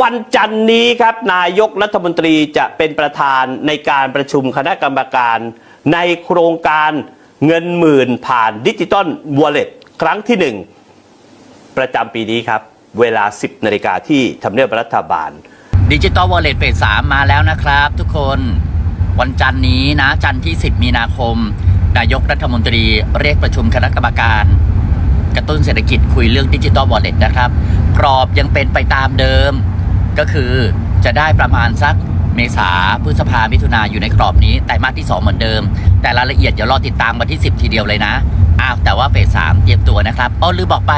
วันจันนี้ครับนายกรัฐมนตรีจะเป็นประธานในการประชุมคณะกรรมการ ในโครงการเงินหมื่นผ่านดิจิตอลวอลเล็ตครั้งที่หนึ่งประจำปีนี้ครับ เวลา 10นาฬิกาที่ทำเนียบรัฐบาลดิจิตอลวอลเล็ตเฟสสามมาแล้วนะครับ ทุกคนวันจันนี้นะจันที่ 10 มีนาคม นายกรัฐมนตรีเรียกประชุมคณะกรรมการ กระตุ้นเศรษฐกิจคุยเรื่องดิจิตอลวอลเล็ตนะครับกรอบยังเป็นไปตามเดิม ก็คือจะได้ประมาณสักเมษาพฤษภามิถุนาอยู่ในกรอบนี้แต่มาสที่ 2 เหมือนเดิม แต่รายละเอียดเดี๋ยวรอติดตามวันที่ 10 ทีเดียวเลยนะอ้าวแต่ว่าเฟสสามเตรียมตัวนะครับอ้อลืมบอกไป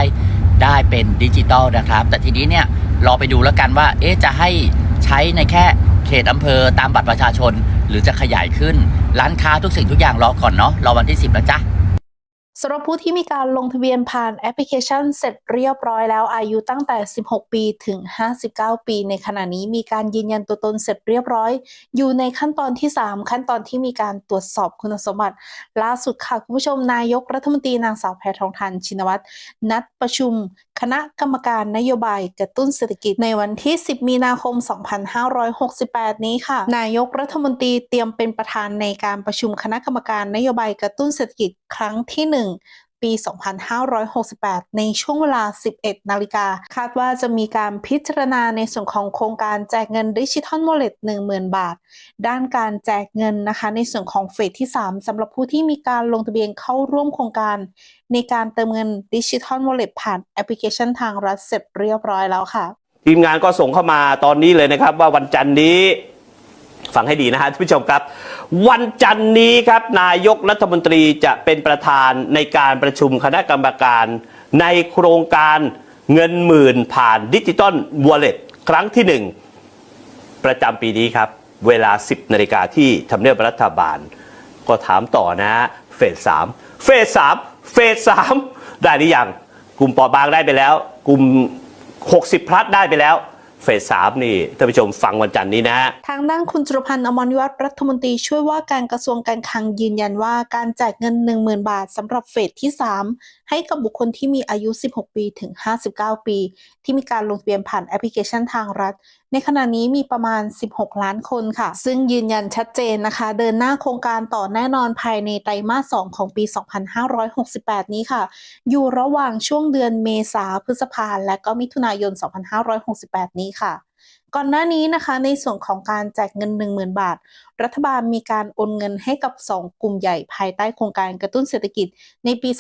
ได้เป็นดิจิตอลนะครับ แต่ทีนี้เนี่ยรอไปดูแล้วกันว่า เอ๊ะจะให้ใช้ในแค่เขตอำเภอตามบัตรประชาชน หรือจะขยายขึ้นร้านค้าทุกสิ่งทุกอย่างรอก่อนเนาะรอวันที่ 10นะจ๊ะ สำหรับผู้ที่มีการลงทะเบียนผ่านแอปพลิเคชันเสร็จเรียบร้อยแล้วอายุตั้งแต่ 16 ปีถึง 59 ปี ในขณะนี้มีการยืนยันตัวตนเสร็จเรียบร้อย อยู่ในขั้นตอนที่ 3 ขั้นตอนที่มีการตรวจสอบคุณสมบัติ ล่าสุดค่ะ คุณผู้ชมนายกรัฐมนตรีนางสาวแพทองทานชินวัตรนัดประชุม คณะกรรมการนโยบายกระตุ้นเศรษฐกิจในวันที่ 10 มีนาคม 2568 นี้ค่ะ นายกรัฐมนตรีเตรียมเป็นประธานในการประชุมคณะกรรมการนโยบายกระตุ้นเศรษฐกิจครั้งที่ 1ปี 2568 ในช่วงเวลา 11 นาฬิกา คาดว่าจะมีการพิจารณาในส่วนของโครงการแจกเงินดิจิทัลวอลเลต10,000 บาท ด้านการแจกเงินนะคะ ในส่วนของเฟสที่ 3 สำหรับผู้ที่มีการลงทะเบียนเข้าร่วมโครงการ ในการเติมเงินดิจิทัลวอลเลตผ่านแอปพลิเคชันทางรัฐเสร็จเรียบร้อยแล้วค่ะ ทีมงานก็ส่งเข้ามาตอนนี้เลยนะครับว่าวันจันทร์นี้ฟังให้ดีนะฮะท่านผู้ชมครับ วันจันนี้ครับนายกรัฐมนตรีจะเป็นประธานในการประชุมคณะกรรมการ ในโครงการเงินหมื่นผ่านดิจิตอลวอลเล็ตครั้งที่หนึ่งประจำปีนี้ครับ เวลา 10นาฬิกาที่ทำเนียบรัฐบาล ก็ถามต่อนะเฟสสามเฟสสามเฟสสามได้หรือยังกลุ่มปอบางได้ไปแล้ว กลุ่ม 60พลัดได้ไปแล้ว เฟสสามนี่ท่านผู้ชมฟังวันจันทร์นี้นะทางด้านคุณจุรพันธ์อมรวิวัฒน์รัฐมนตรีช่วยว่าการกระทรวงการคลังยืนยันว่าการแจกเงิน 10,000 บาทสำหรับเฟสที่ 3 ให้กับบุคคลที่มีอายุ 16 ปีถึง 59 ปี ที่มีการลงทะเบียนผ่านแอปพลิเคชันทางรัฐในขณะนี้มีประมาณ 16 ล้านคนค่ะ ซึ่งยืนยันชัดเจนนะคะ เดินหน้าโครงการต่อแน่นอนภายในไตรมาส 2 ของปี 2568 นี้ค่ะ อยู่ระหว่างช่วงเดือนเมษาพฤษภาและก็มิถุนายน 2568 นี้ค่ะก่อนหน้านี้นะคะในส่วนของการแจกเงิน 10,000 บาท รัฐบาลมีการโอนเงินให้กับ 2 กลุ่มใหญ่ภายใต้โครงการกระตุ้นเศรษฐกิจในปี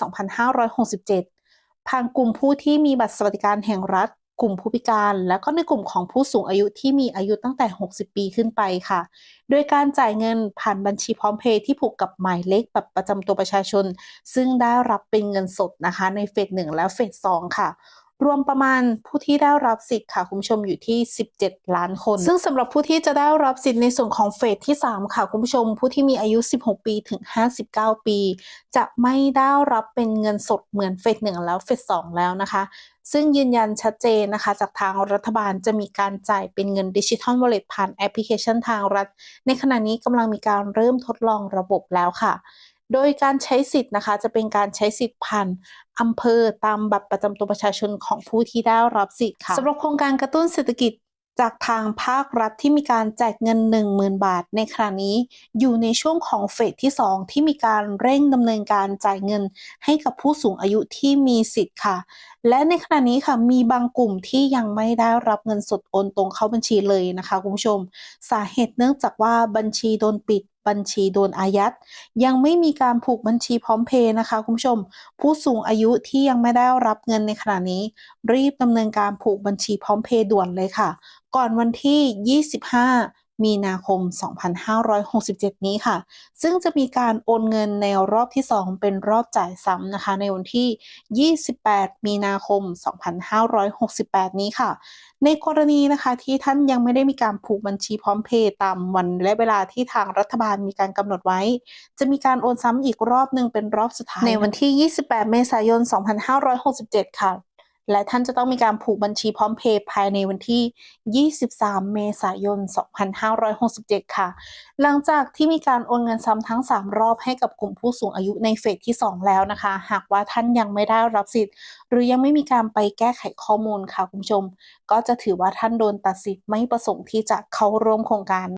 2567ผ่านกลุ่มผู้ที่มีบัตรสวัสดิการแห่งรัฐ กลุ่มผู้พิการ และก็ในกลุ่มของผู้สูงอายุที่มีอายุตั้งแต่ 60 ปีขึ้นไปค่ะ โดยการจ่ายเงินผ่านบัญชีพร้อมเพย์ที่ผูกกับหมายเลขบัตรประจำตัวประชาชน ซึ่งได้รับเป็นเงินสดนะคะ ในเฟส1และเฟส2ค่ะรวมประมาณผู้ที่ได้รับสิทธิ์ค่ะ คุณผู้ชมอยู่ที่ 17 ล้านคน ซึ่งสำหรับผู้ที่จะได้รับสิทธิ์ในส่วนของเฟสที่ 3 ค่ะ คุณผู้ชม ผู้ที่มีอายุ 16 ปีถึง 59 ปี จะไม่ได้รับเป็นเงินสดเหมือนเฟส1แล้วเฟส2แล้วนะคะ ซึ่งยืนยันชัดเจนนะคะจากทางรัฐบาลจะมีการจ่ายเป็นเงินดิจิทัลวอลเล็ตผ่านแอปพลิเคชันทางรัฐ ในขณะนี้กำลังมีการเริ่มทดลองระบบแล้วค่ะ โดยการใช้สิทธิ์นะคะ จะเป็นการใช้สิทธิ์ผ่านอำเภอตามบัตรประจำตัวประชาชนของผู้ที่ได้รับสิทธิ์ค่ะสำหรับโครงการกระตุ้นเศรษฐกิจจากทางภาครัฐที่มีการแจกเงิน 10,000 บาท ในขณะนี้อยู่ในช่วงของเฟสที่ 2 ที่มีการเร่งดำเนินการจ่ายเงินให้กับผู้สูงอายุที่มีสิทธิ์ค่ะ และในขณะนี้ค่ะมีบางกลุ่มที่ยังไม่ได้รับเงินสดโอนตรงเข้าบัญชีเลยนะคะคุณผู้ชม สาเหตุเนื่องจากว่าบัญชีโดนปิดบัญชีโดนอายัด ยังไม่มีการผูกบัญชีพร้อมเพย์นะคะคุณผู้ชม ผู้สูงอายุที่ยังไม่ได้รับเงินในขณะนี้ รีบดำเนินการผูกบัญชีพร้อมเพย์ด่วนเลยค่ะ ก่อนวันที่ 25 มีนาคม 2567 นี้ค่ะ ซึ่งจะมีการโอนเงินในรอบที่ 2 เป็นรอบจ่ายซ้ำนะคะ ในวันที่ 28 มีนาคม 2568 นี้ค่ะ ในกรณีนะคะที่ท่านยังไม่ได้มีการผูกบัญชีพร้อมเพย์ตามวันและเวลาที่ทางรัฐบาลมีการกำหนดไว้ จะมีการโอนซ้ำอีกรอบหนึ่งเป็นรอบสุดท้ายในวันที่ 28 เมษายน 2567 ค่ะ และท่านจะต้องมีการผูกบัญชีพร้อมเพย์ภายในวันที่ 23 เมษายน 2567 ค่ะ หลังจากที่มีการโอนเงินซ้ำทั้ง 3 รอบให้กับกลุ่มผู้สูงอายุในเฟสที่ 2 แล้วนะคะ หากว่าท่านยังไม่ได้รับสิทธิ์ หรือยังไม่มีการไปแก้ไขข้อมูลค่ะคุณผู้ชม ก็จะถือว่าท่านโดนตัดสิทธิ์ไม่ประสงค์ที่จะเข้าร่วมโครงการ